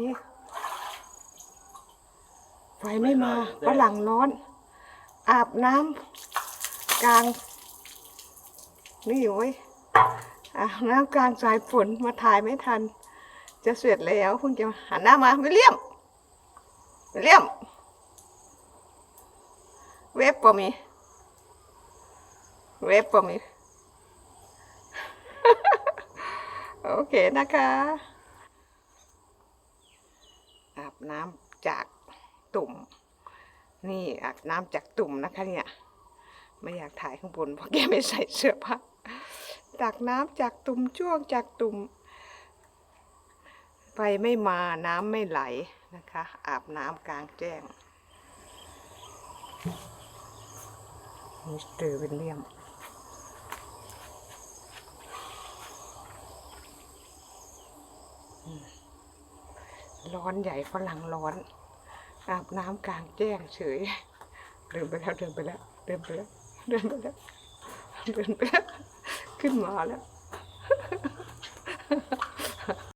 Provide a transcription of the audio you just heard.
นี่ไฟไม่มาฝรั่งร้อน อาบน้ำกลาง นี่อยู่เว้ยอาบน้ำกลางสายฝนมาถ่ายไม่ทัน จะเสร็จแล้วเพิ่งจะหันหน้ามาวิลเลียมวิลเลียม เว็บปะมีเว็บปะมี โอเคนะคะอา บน้ำจากตุ่ม นี่อาบน้ำจากตุ่มนะคะ เนี่ยไม่อยากถ่ายข้างบนเพราะแกไม่ใส่เสื้อผ้าตักน้ำจากตุ่มช่วงจากตุ่มไฟไม่มาน้ำไม่ไหลนะคะ อาบน้ำกลางแจ้งมิสเตอร์วิลเลียม ร้อนใหญ่ฝรั่งร้อนอาบน้ำกลางแจ้งเฉยเดินไปแล้วเดินไปแล้วเดินไปแล้วเดินไปแล้วเดินไปแล้วขึ้นมาแล้ว